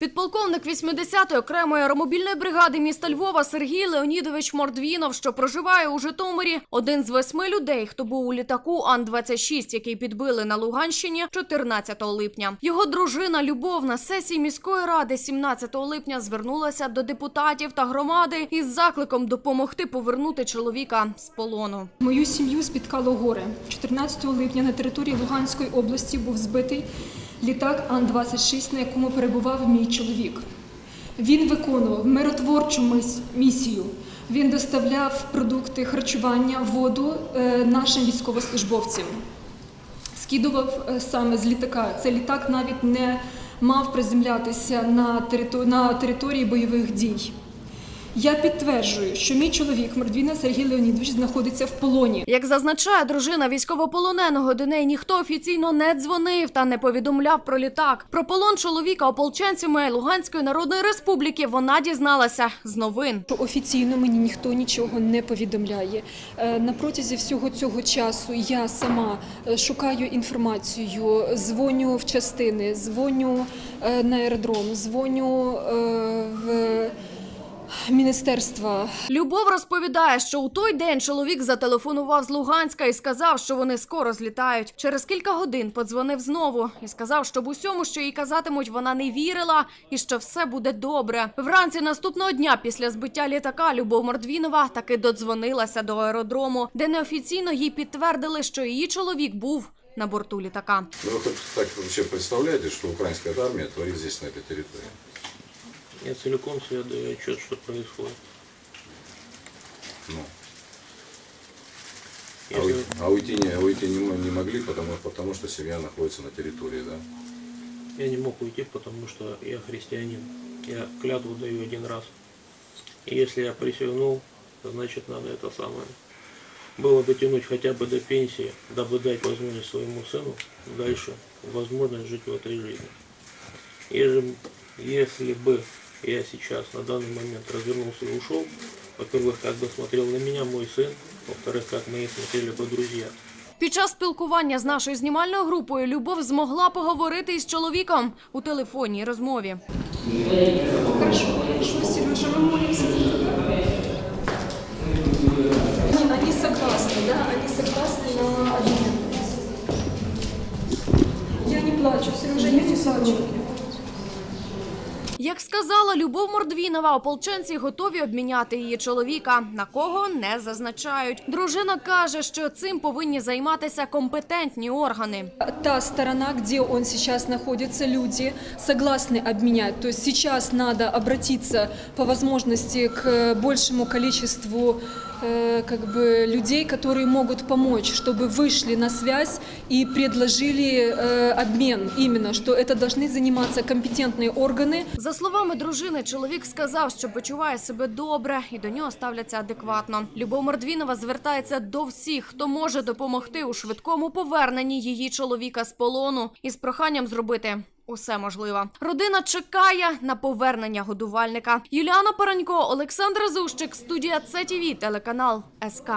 Підполковник 80-ї окремої аеромобільної бригади міста Львова Сергій Леонідович Мордвінов, що проживає у Житомирі, один з восьми людей, хто був у літаку Ан-26, який підбили на Луганщині 14 липня. Його дружина Любов на сесії міської ради 17 липня звернулася до депутатів та громади із закликом допомогти повернути чоловіка з полону. Мою сім'ю спіткало горе. 14 липня на території Луганської області був збитий літак Ан-26, на якому перебував мій чоловік. Він виконував миротворчу місію. Він доставляв продукти харчування, воду е, нашим військовослужбовцям. Скидував е, саме з літака. Цей літак навіть не мав приземлятися на території бойових дій. Я підтверджую, що мій чоловік Мордвіна Сергій Леонідович знаходиться в полоні. Як зазначає дружина військовополоненого, до неї ніхто офіційно не дзвонив та не повідомляв про літак. Про полон чоловіка ополченцями Луганської Народної Республіки вона дізналася з новин. Офіційно мені ніхто нічого не повідомляє. Е, На протязі всього цього часу я сама е, шукаю інформацію, дзвоню в частини, дзвоню е, на аеродром, дзвоню в міністерства Любов розповідає, що у той день чоловік зателефонував з Луганська і сказав, що вони скоро злітають. Через кілька годин подзвонив знову і сказав, що в усьому, що їй казатимуть, вона не вірила і що все буде добре. Вранці наступного дня після збиття літака Любов Мордвінова таки додзвонилася до аеродрому, де неофіційно їй підтвердили, що її чоловік був на борту літака. Ну, вы хоть так вообще представляете, что украинская армия творит здесь, на этой территории? Я целиком себе даю отчет, что происходит. Ну, а, Если- уйти, а уйти, не, а уйти не, не могли, потому, потому что семья находится на территории, да? Я не мог уйти, потому что я христианин. Я клятву даю один раз. И если я присягнул, значит надо это самое. Было дотянуть хотя бы до пенсии, дабы дать возможность своему сыну дальше возможность жить в этой жизни. Ежем- Если бы я сейчас на данный момент развернулся и ушел, во-первых, как бы смотрел на меня мой сын, во-вторых, как мои смотрели бы друзья. Під час спілкування з нашою знімальною групою Любов змогла поговорити із чоловіком у телефонній розмові. Хорошо, хорошо, Сережа, мы молимся. Они, они согласны, да, они согласны на обмен. Я не плачу, Сережа, я не плачу. Як сказала Любов Мордвінова, ополченці готові обміняти її чоловіка. На кого не зазначають. Дружина каже, що цим повинні займатися компетентні органи. Та сторона, где он сейчас находится, люди согласны обменять. То есть сейчас надо обратиться по возможности к большему количеству э, как бы людей, которые могут помочь, чтобы вышли на связь и предложили э, обмен. Именно, что это должны заниматься компетентные органы, За словами дружини, чоловік сказав, що почуває себе добре і до нього ставляться адекватно. Любов Мордвінова звертається до всіх, хто може допомогти у швидкому поверненні її чоловіка з полону із проханням зробити. Усе можливе. Родина чекає на повернення годувальника. Юліана Паранько, Олександр Зущик, студія ЦТВ, телеканал СК.